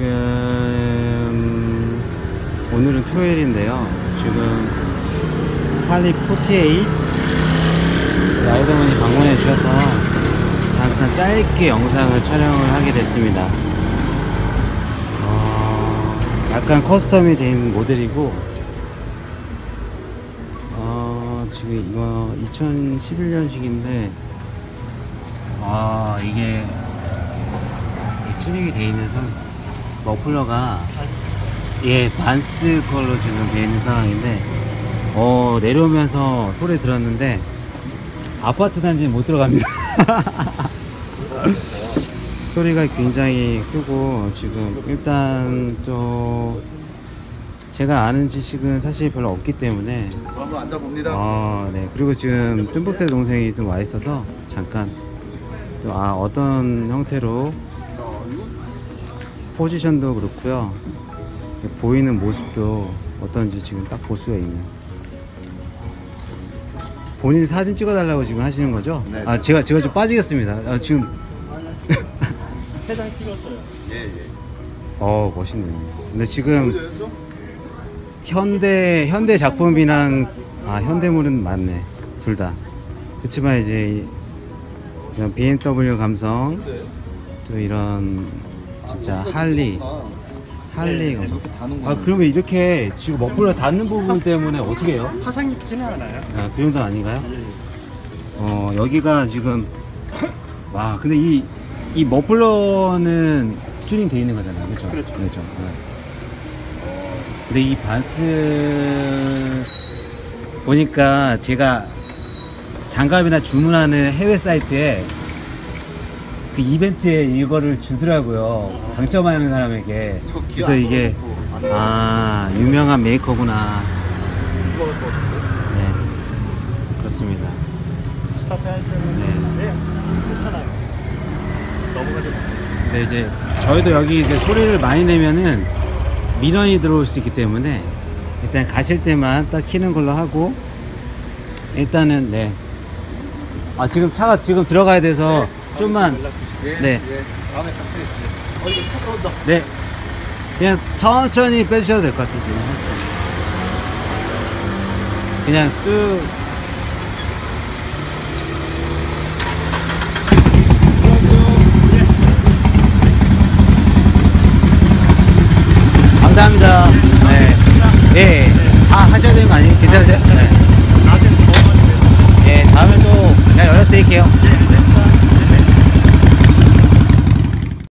지금 오늘은 토요일인데요. 지금 할리 48 라이더분이 방문해 주셔서 잠깐 짧게 영상을 촬영을 하게 됐습니다. 어, 약간 커스텀이 된 모델이고 어, 지금 이거 2011년식인데 아 이게 이 튜닝이 되어 있는 상 머플러가, 예, 반스 컬러 지금 돼 있는 상황인데, 어, 내려오면서 소리 들었는데, 아파트 단지는 못 들어갑니다. 소리가 굉장히 크고, 지금 일단 또, 제가 아는 지식은 사실 별로 없기 때문에, 한번 앉아봅니다. 아, 네. 그리고 지금 뜸복세 동생이 좀 와 있어서 잠깐 또 아, 어떤 형태로 포지션도 그렇고요. 보이는 모습도 어떤지 지금 딱 볼 수가 있는. 본인 사진 찍어달라고 지금 하시는 거죠? 네. 아, 제가 제가 좀 빠지겠습니다. 아, 지금 세 장 찍었어요. 예, 예. 어 멋있네요. 근데 지금? 현대 현대 작품이랑 아 현대물은 맞네 둘 다. 그렇지만 이제 이- 이런 BMW 감성 네. 또 이런 진짜 할리 할리 감성. 이렇게 다는구나. 아 그러면 이렇게 지금 머플러 닿는 부분 때문에 어떻게 해요? 화상 입지는 않아요. 아, 그 정도 아닌가요? 어 여기가 지금 와 근데 이 이 머플러는 튜닝 돼 있는 거잖아요, 그렇죠? 그렇죠. 그렇죠. 네. 근데 이 반스 보니까 제가 장갑이나 주문하는 해외 사이트에 그 이벤트에 이거를 주더라고요. 당첨하는 사람에게. 그래서 이게. 아 유명한 메이커구나. 네 그렇습니다. 스타트 할 때는 네. 네, 괜찮아요. 넘어가지 마. 네, 이제 저희도 여기 이제 소리를 많이 내면은 민원이 들어올 수 있기 때문에 일단 가실 때만 딱 키는 걸로 하고 일단은 네. 아 지금 차가 지금 들어가야 돼서 좀만 예, 네. 예. 다음에 같이. 어, 이거 차 들어온다. 네 그냥 천천히 빼주셔도 될 것 같아요 지금 그냥 쑥 감사합니다. 네. 예, 예. 다 하셔야 되는 거 아니에요? 괜찮으세요? 네. 예, 다음에 또 제가 연락 드릴게요.